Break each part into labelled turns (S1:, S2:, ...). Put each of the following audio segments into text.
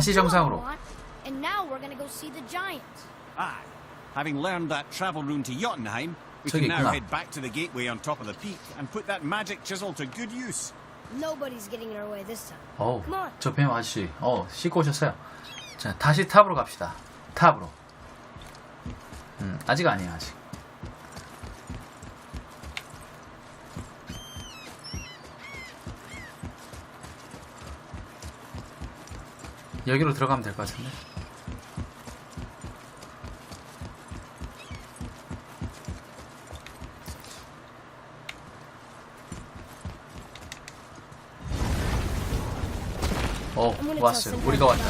S1: 다시 정상으로.
S2: And now we're gonna go see the giants.
S3: Aye. Having learned that travel rune to Jotunheim, we can now head back to the gateway on top of the peak and put that magic chisel to good use.
S2: Nobody's getting in our way this time.
S1: 어우,
S2: Come on.
S1: 저뱀 아저씨, 어, 씻고 오셨어요. 자, 다시 탑으로 갑시다. 탑으로. 음, 아직 아니야, 아직. 여기로 들어가면 될 것 같은데. 어,
S2: tell
S1: 왔어요. 우리가 왔다.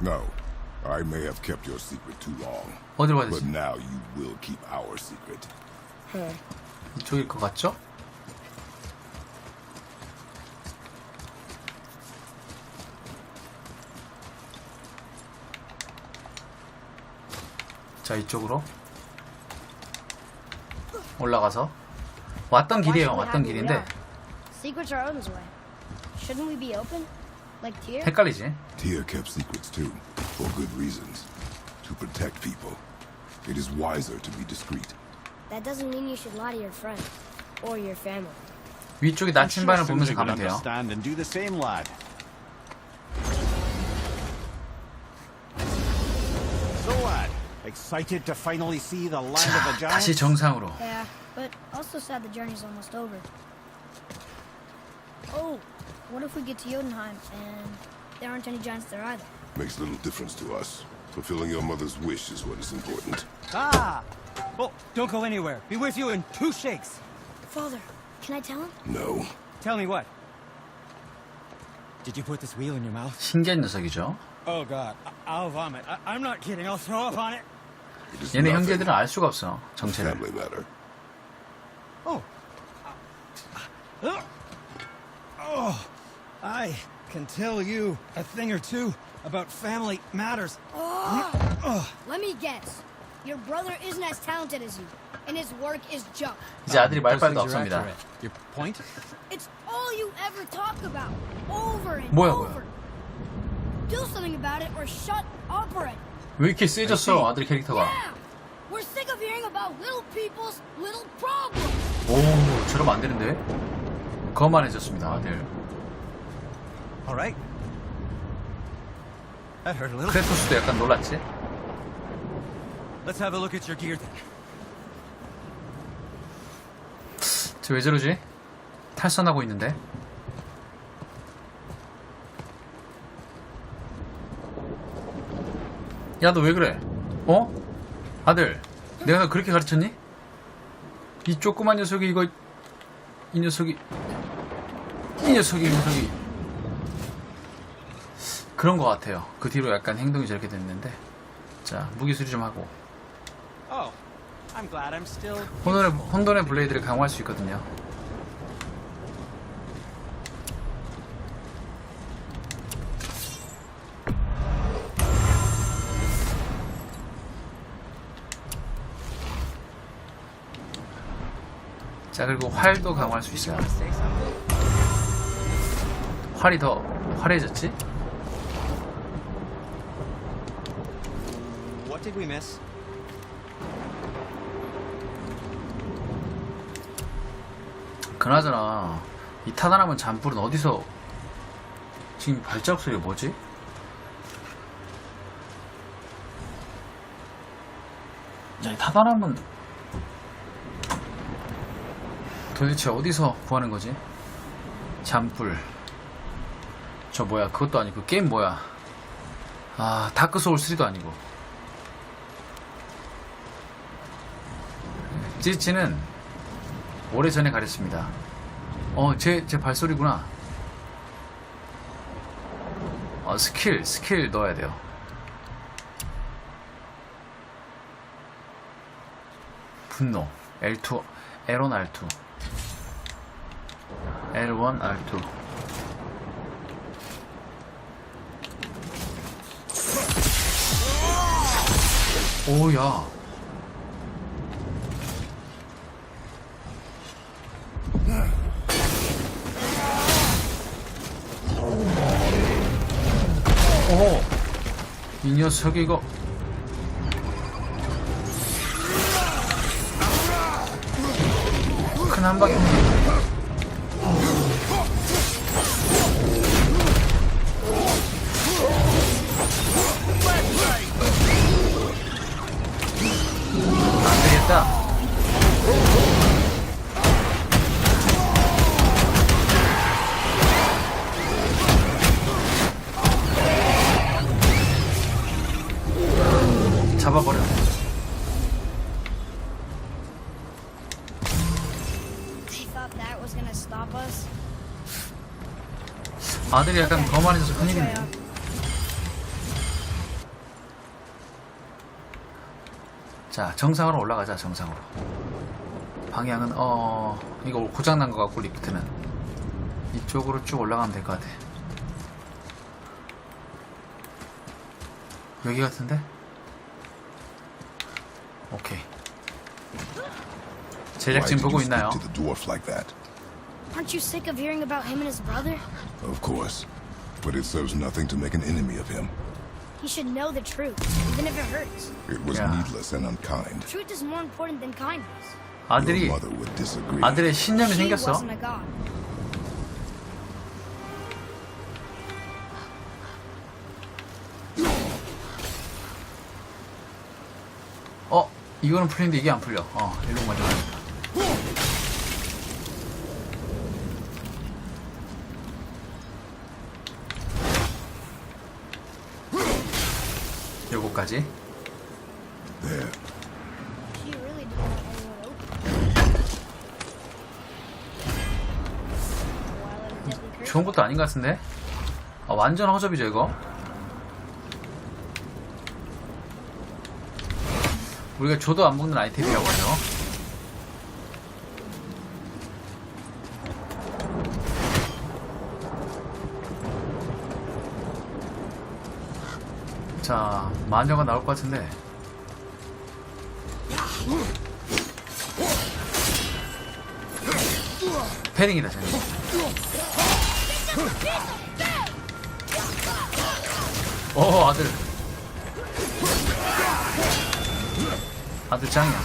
S4: No. I may have kept your secret too long.
S1: 어디로 가야
S4: But
S1: 되지?
S4: now you will keep our secret.
S1: 이쪽일 것 같죠? 자 이쪽으로 올라가서 왔던 길이에요 왔던 길인데
S2: without. Secrets are Odin's way. Shouldn't we be open? Like Tyr?
S1: 헷갈리지?
S4: Tyr kept secrets too, for good reasons. To protect people. It is wiser to be discreet.
S2: That doesn't mean you should lie to your friends or your family.
S1: 위쪽에 나침반을 보면서 가면 돼요
S3: excited to finally see the land of the
S1: 자 다시
S3: giants?
S1: 정상으로
S2: Yeah, but also sad the journey's almost over. Oh, what if we get to Jotunheim and there aren't any giants there either?
S4: Makes little difference to us. Fulfilling your mother's wish is what is important.
S5: Ah! Oh, don't go anywhere. Be with you in two shakes.
S2: Father, can I tell him?
S4: No.
S5: Tell me what? Did you put this wheel in your mouth?
S1: 신기한 녀석이죠
S5: Oh, God. I- I'll vomit. I- I'm not kidding. I'll throw up on it.
S4: It is
S1: 얘네
S4: nothing.
S1: 형제들은 알 수가 없어 정체를
S4: Family matter.
S5: Oh. Oh. I can tell you a thing or two about family matters.
S2: Let me guess. Your brother isn't as talented as you, and his work is junk.
S1: 이제 아들이
S5: Those
S1: 말빨도
S5: things are
S1: 없습니다
S5: accurate. Your point?
S2: It's all you ever talk about, over and
S1: 뭐야,
S2: over. Do something about it or shut up already.
S1: 왜 이렇게 세졌어 아들 캐릭터가. 오 저러면 안 되는데 거만해졌습니다 아들. 크레토스도 약간 놀랐지?
S5: Let's have a look at your gear then.
S1: 저왜 저러지? 탈선하고 있는데 야 너 왜 그래? 어? 아들 내가 너 그렇게 가르쳤니? 이 조그만 녀석이 이거 이 녀석이 이 녀석이 이 녀석이 그런 것 같아요 그 뒤로 약간 행동이 저렇게 됐는데 자 무기 수리 좀 하고
S3: Oh.
S1: 혼돈의, 혼돈의 블레이드를 강화할 수 있거든요 자 그리고 활도 강화할 수 있어요? 활이 더 화려해졌지?
S5: What did we miss?
S1: 그나저나 이 타다남은 잔불은 어디서 지금 발자국 소리가 뭐지? 야, 이 타다남은 도대체 어디서 구하는 거지? 잔불 저 뭐야 그것도 아니고 그 게임 뭐야 아 다크 소울 3도 아니고 찌찌는 오래전에 가렸습니다. 어, 제, 제 발소리구나. 어, 스킬, 스킬 넣어야 돼요. 분노. L2, L1, R2. L1, R2. 오야. 이 녀석이 이거 큰 한 방에 아들이 약간 거만해져서 큰일이네. 자 정상으로 올라가자 정상으로 방향은 어 이거 고장난 것 같고 리프트는 이쪽으로 쭉 올라가면 될 것 같아 여기 같은데? 오케이 제작진 보고 있나요?
S2: Aren't you sick of hearing about him and his brother?
S4: Of course. But it serves nothing to make an enemy of him.
S2: He should know the truth, even if it hurts.
S4: It was
S1: Yeah.
S4: needless and unkind.
S2: Truth is more important than kindness.
S1: 아들이
S4: Your mother would disagree.
S1: 아들의 신념이
S2: She
S1: 생겼어
S2: wasn't a god.
S1: 어 이거는 풀리는데 이게 안 풀려 어 일로 먼저 가야
S2: Deadly curse.
S1: 좋은 것도 아닌 것 같은데? 아, 완전 허접이죠 이거? 우리가 줘도 안 먹는 아이템이라고 하죠 마녀가 나올 것 같은데. 패링이다 쟤는 오 아들. 아들 짱이야.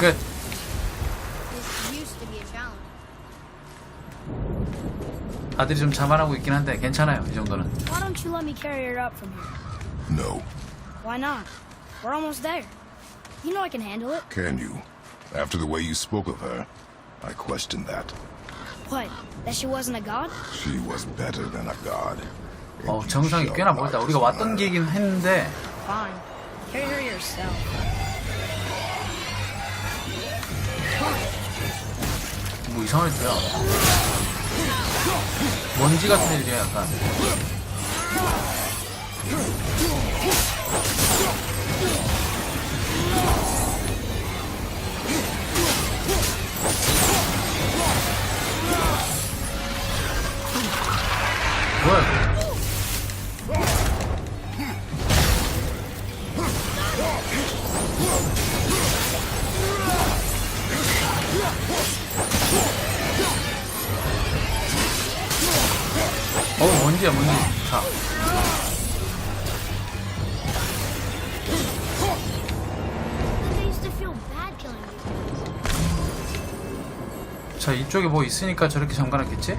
S1: 끝 아들이 좀 자만하고 있긴 한데 괜찮아요 이 정도는
S2: Why don't you let me carry her up from here?
S4: No.
S2: Why not? We're almost there. You know I can handle it.
S4: Can you? After the way you spoke of her, I question that.
S2: What? That she wasn't a god?
S4: She was better than a god. And
S1: 어
S4: you
S1: 정상이
S4: shall
S1: 꽤나
S4: not
S1: 멀다 우리가 왔던
S4: dishonor.
S1: 길이긴 했는데
S2: Fine. Carry her yourself.
S1: 뭐 이상한 애들이야 먼지 같은 애들이야 약간 이쪽에 뭐 있으니까 저렇게 잠가놨겠지?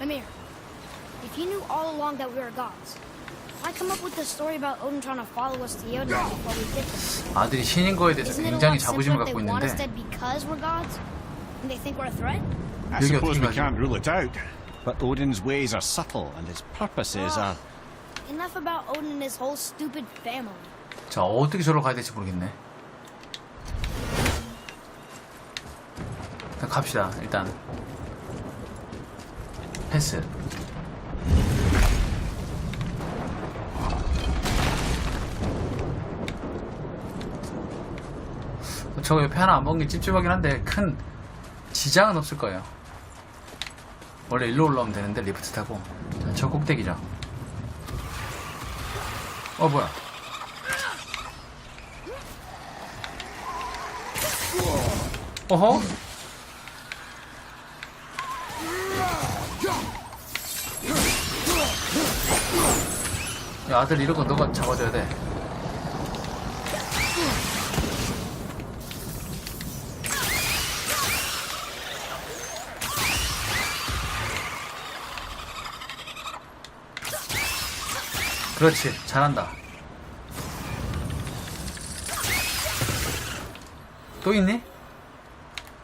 S2: Mimir, if you knew all along that we were gods, why come up with the story about Odin trying to follow us to Jotunheim before we did this?
S1: 아들이 신인 거에 대해서
S2: Isn't it a
S1: 굉장히
S2: lot
S1: 자부심을
S2: simpler if
S1: 갖고
S2: they want us
S1: 있는데
S2: dead because we're gods? And they think we're a threat?
S3: I
S1: You're
S3: suppose we
S1: getting
S3: can't rule it out. But Odin's ways are subtle, and his purposes are.
S2: Enough about Odin and his whole stupid family.
S1: 자 어떻게 저로 가야 될지 모르겠네 일단 갑시다 일단. 패스. 저 옆에 하나 안 먹는 게 찝찝하긴 한데 큰 지장은 없을 거예요. 원래 일로 올라오면 되는데 리프트 타고. 자, 저 꼭대기죠. 어 뭐야? 어허? 야, 아들 이런 거 너가 잡아줘야 돼. 그렇지, 잘한다. 또 있니?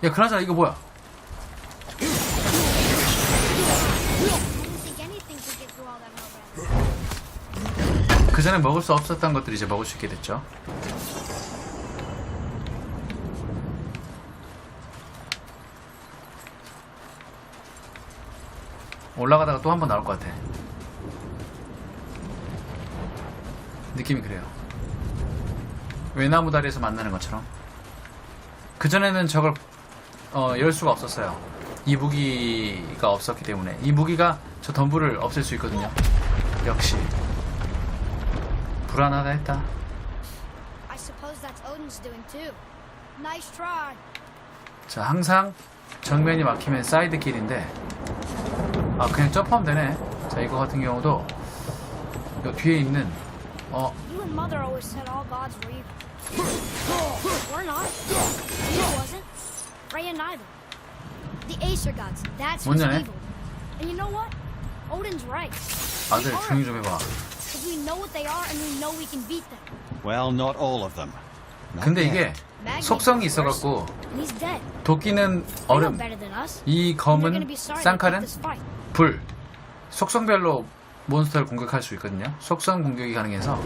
S1: 야, 그나저나 이거 뭐야? 전에 먹을 수 없었던 것들이 이제 먹을 수 있게 됐죠. 올라가다가 또 한 번 나올 것 같아. 느낌이 그래요. 외나무 다리에서 만나는 것처럼. 그전에는 저걸 어, 열 수가 없었어요. 이 무기가 없었기 때문에. 이 무기가 저 덤불을 없앨 수 있거든요. 역시. 불안하다 했다.
S2: I suppose that's Odin's doing too. Nice try.
S1: 자, 항상 정면이 막히면 사이드 길인데, 아, 그냥 점프하면 되네. 자, 이거 같은 경우도, 요 뒤에 있는, 어,
S2: You and Mother always said all gods were evil. We're not. You wasn't. Freya neither. The Acer gods, that's who's
S1: 뭐냐네?
S2: evil. And you know what? Odin's right.
S1: 아들 조용히 좀 해봐.
S2: Because we know what they are and we know we can beat them.
S3: Well, not all of them. Not
S1: 근데. 이게 속성이. 있어갖고,
S2: And he's dead.
S1: 도끼는
S2: They know
S1: 얼음,
S2: better than us.
S1: 이
S2: And they're gonna
S1: 검은
S2: be sorry they
S1: 쌍칼은
S2: picked this fight.
S1: 불. 속성별로 몬스터를 공격할 수 있거든요. 속성 공격이 가능해서,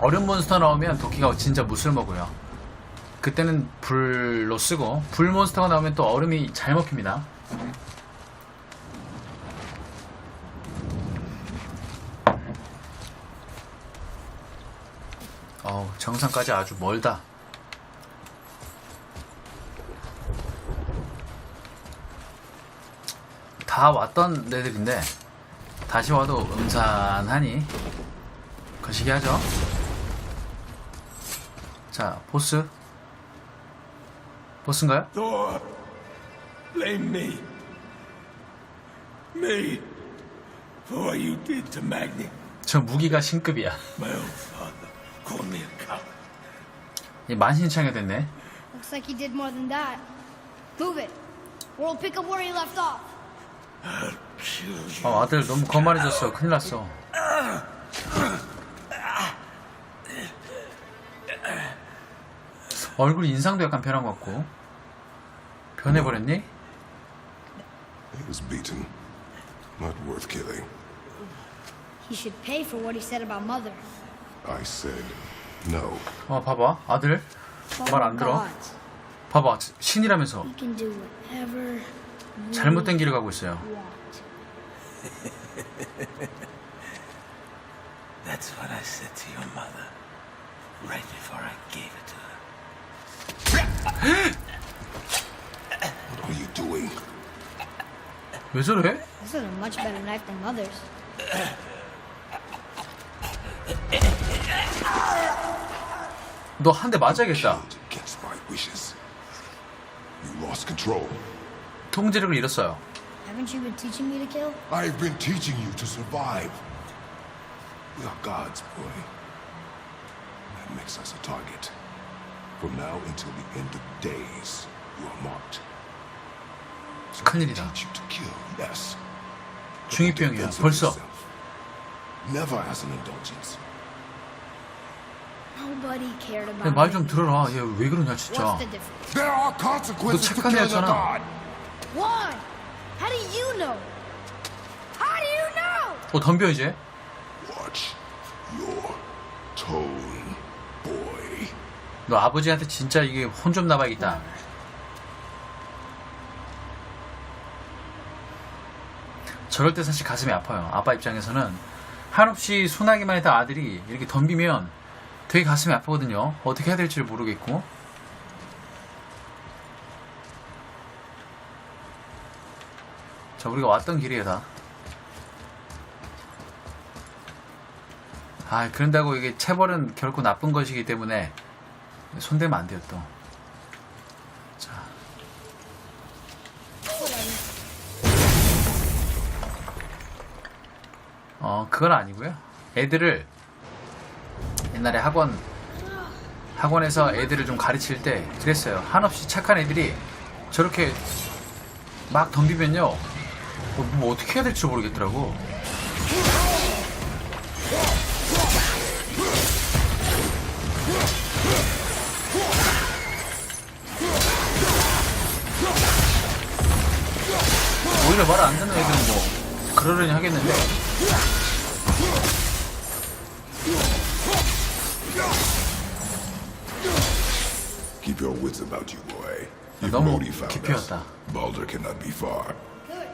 S1: 얼음 몬스터 나오면 도끼가 진짜 무술 먹어요. 그때는 불로 쓰고 불 몬스터가 나오면 또 얼음이 잘 먹힙니다. 어우 정상까지 아주 멀다. 다 왔던 데들인데 다시 와도 음산하니 거시기 하죠. 자 보스 보스인가요?
S6: Thor, blame me. Me. For what you did to Magni.
S1: 저 무기가 신급이야.
S6: My own father called me a coward.
S1: 이 만신창이 됐네.
S2: Looks like he did more than that. Move it. Or we'll pick up where he left off.
S6: Kill you.
S1: 어, 아들 너무 거만해졌어. 큰일 났어. 얼굴 인상도 약간 변한 것 같고. 변해버렸니?
S4: He was beaten. Not worth killing.
S2: He should pay for what he said about Mother.
S4: I said no.
S1: 어, 봐봐. 아들. 말 안 들어. 봐봐. 신이라면서.
S2: He can do whatever
S1: 잘못된 길을 가고 있어요.
S2: you want.
S6: That's what I said to your mother. Right before I gave it to her.
S4: What are you doing?
S1: 왜 저래?
S2: This is a much better knife than Mother's.
S1: 너 한 대 맞아야겠다. 통제력을 잃었어요.
S2: Haven't you been teaching me to kill?
S4: I've been teaching you to survive. We are gods, boy. That makes us a target. From now until the end of days, you are marked. So I
S1: 큰일이다.
S4: teach you to kill, yes.
S1: 중이병이야. 벌써.
S4: Never as an indulgence.
S2: Nobody cared about
S1: 말좀
S2: me.
S1: 들어라. 얘 왜 그러냐
S2: What's
S1: 진짜.
S2: the difference?
S4: There are consequences
S1: 너 착한 애였잖아.
S4: god.
S2: Why? How do you know? How do you know?
S1: 어 덤벼 이제.
S4: Watch your tone, boy.
S1: 너 아버지한테 진짜 이게 혼 좀 나봐야겠다. 저럴 때 사실 가슴이 아파요. 아빠 입장에서는 한없이 순하기만 했던 아들이 이렇게 덤비면 되게 가슴이 아프거든요. 어떻게 해야 될지 모르겠고. 자, 우리가 왔던 길이에요, 다. 아, 그런다고 이게 체벌은 결코 나쁜 것이기 때문에 손대면 안 돼요, 또. 자. 어, 어, 그건 아니고요. 애들을 옛날에 학원 학원에서 애들을 좀 가르칠 때 그랬어요. 한없이 착한 애들이 저렇게 막 덤비면요. 뭐, 뭐 어떻게 해야 될지 모르겠더라고. 오히려 말 안 듣는 애들은 뭐 그러려니 하겠는데
S4: your wits about you, boy. If
S1: 너무
S4: Modi found us,
S1: 깊이였다.
S4: Balder cannot be far.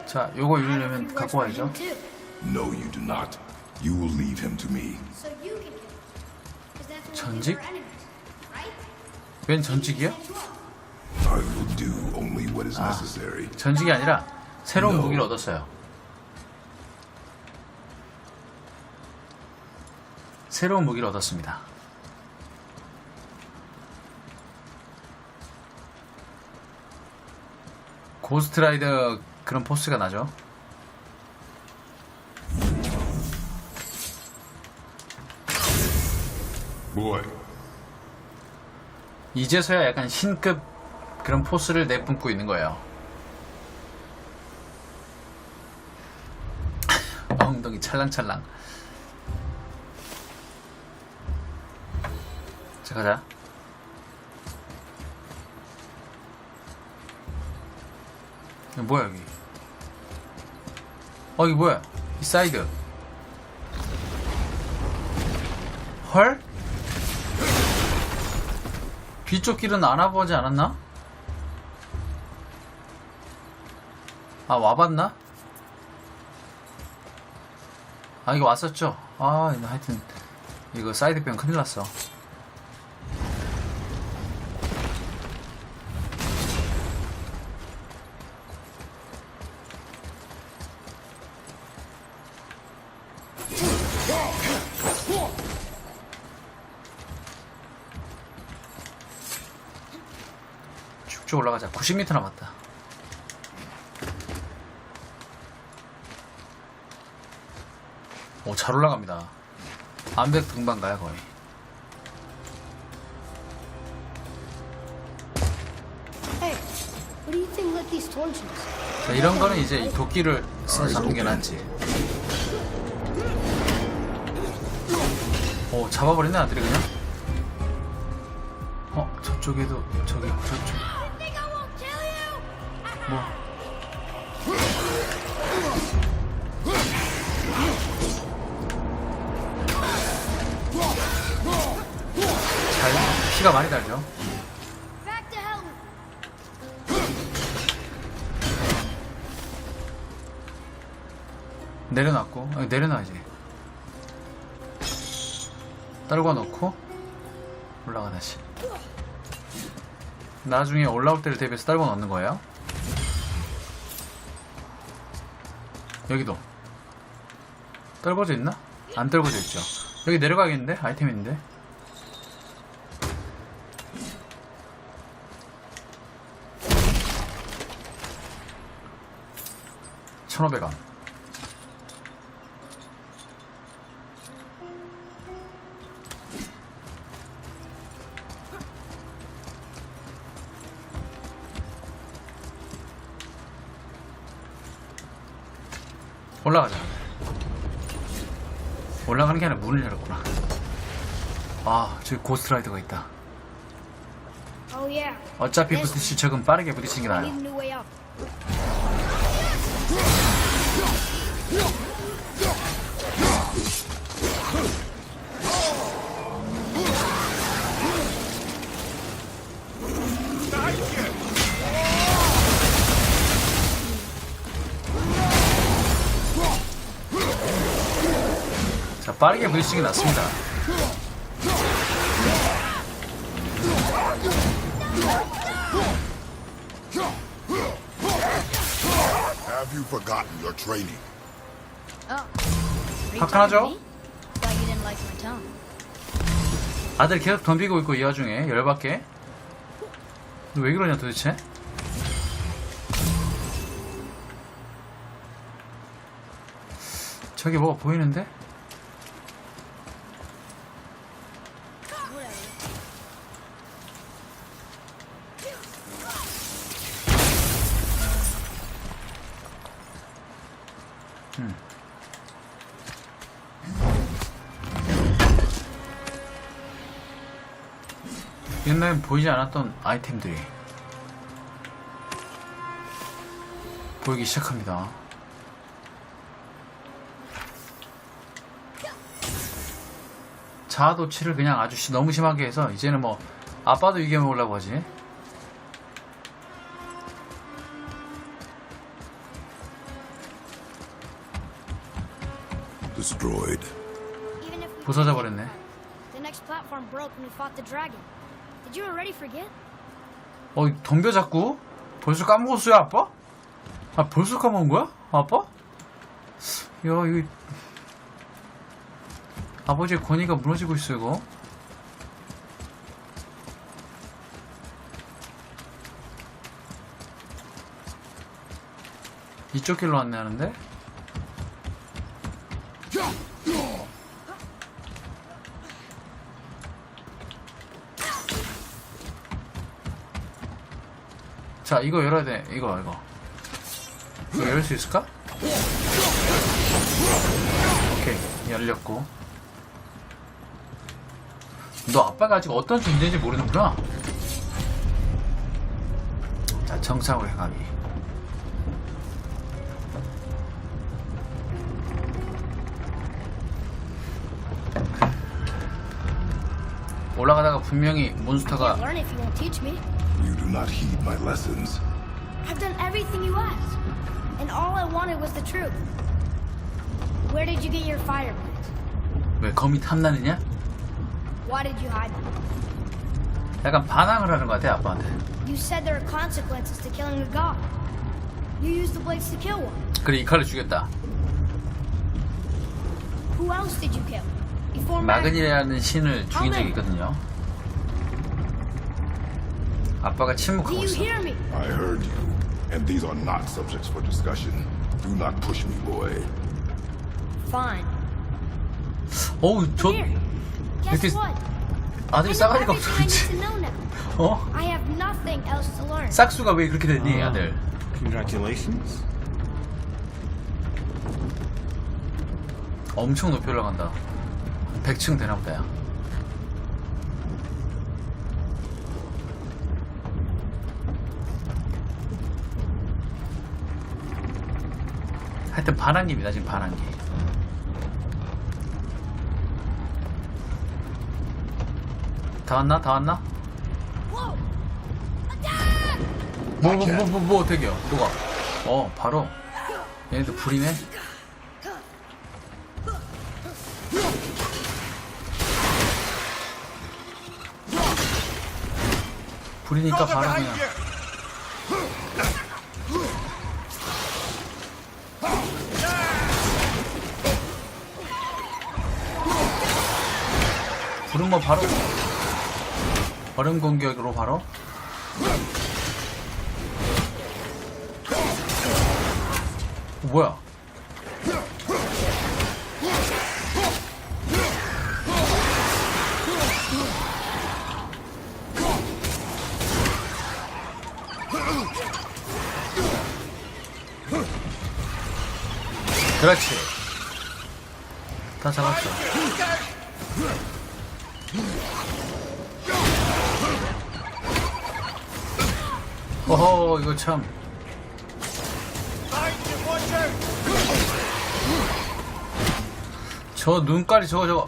S1: 자 요거 읽으려면 갖고 와야죠.
S4: No, you do not. You will leave him to me.
S2: So you can do it. 'Cause that's what we
S1: 전직?
S2: for enemies, right?
S1: 웬 전직이야?
S4: I will do only what is necessary.
S1: 전직이 아니라 새로운 무기를 얻었어요. 새로운 무기를 얻었습니다. 고스트라이더 그런 포스가 나죠.
S4: Boy,
S1: 이제서야 약간 신급 그런 포스를 내뿜고 있는 거예요. 엉덩이 찰랑찰랑. 자, 가자. 뭐야, 여기? 어, 이게 뭐야? 이 사이드. 헐? 뒤쪽 길은 안 와보지 않았나? 아 와봤나? 아 이거 왔었죠? 아 하여튼 이거 사이드병 큰일 났어 가자. 90m 남았다. 오잘 올라갑니다. 암백 등반가야 거의? 자, 이런 거는 이제 이 도끼를 써서 잡는 게 낫지. 오 잡아버리네 아들이 그냥? 어 저쪽에도 저기 저쪽 뭐 잘, 피가 많이
S2: hell.
S1: 내려놨고, 아, 내려놔야지. 떨궈 놓고, 올라가 다시. 나중에 올라올 때를 대비해서 떨궈 넣는 거예요. 여기도. 떨궈져 있나? 안 떨궈져 있죠. 여기 내려가겠는데? 아이템 있는데? 천오백 원. 올라가자. 올라가는 게 아니라 문을 열었구나. 아, 저기 고스트라이더가 있다.
S2: Oh.
S1: 어차피 부딪힐 적은 빠르게 부딪히는 게 나아요. 빠르게 부딪히는 게 낫습니다.
S2: Oh. tone.
S1: 아들 계속 덤비고 있고 이 와중에 열받게. 너 왜 그러냐 도대체? 저기 뭐가 보이는데? 옛날엔 보이지 않았던 아이템들이 보이기 시작합니다. 자아도취를 그냥 아주 시- 너무 심하게 해서 이제는 뭐 아빠도 이겨먹으려고 하지. 부서져 버렸네.
S2: the next platform broke when we fought the dragon. Did you already forget?
S1: 어, 덤벼 자꾸? 벌써 까먹었어요, 아빠? 아, 벌써 까먹은 거야? 아빠? 야, 이거. 아버지의 권위가 무너지고 있어, 이거. 이쪽 길로 안내 하는데? 자, 이거 열어야 돼. 이거, 이거. 이거 열 수 있을까? 오케이, 열렸고. 너 아빠가 아직 어떤 존재인지 모르는구나. 자, 정상으로 행하기. 올라가다가 분명히 몬스터가
S2: you
S4: do not heed my lessons.
S2: I've done everything you asked, and all I wanted was the truth. Where did you get your fire blades?
S1: 왜 검이 탐나느냐?
S2: Why did you hide them?
S1: 약간 반항을 하는 것 같아 아빠한테
S2: You said there are consequences to killing a god. You used the blades to kill one.
S1: 그래 이 칼로 죽였다
S2: Who else did you kill? Before Mag-
S1: 마그니라는 신을 죽인 적이 있거든요 아빠가
S2: Do
S1: 침묵하고
S2: you
S1: 있어
S2: hear me?
S4: I heard you, and these are not subjects for discussion. Do not push me, boy.
S2: Fine.
S1: 어우 저
S2: Here. Guess what?
S1: 아들이 싸가지가 없어
S2: now.
S1: 어?
S2: I have nothing else to learn.
S1: 싹수가 왜 그렇게 됐니 아들
S3: Congratulations.
S1: 엄청 높이 올라간다 100층 되나 보다 야 하여튼 반항기입니다 지금 반항기 다 왔나? 다 왔나? 뭐 뭐 뭐 뭐뭐 어떻게요? 누가? 어 바로 얘네들 불이네 불이니까 바로 그냥 뭐 바로 얼음 공격으로 바로 어, 뭐야? 그렇지. 다 잡았어. 이거 참. 저 눈깔이 저거 저거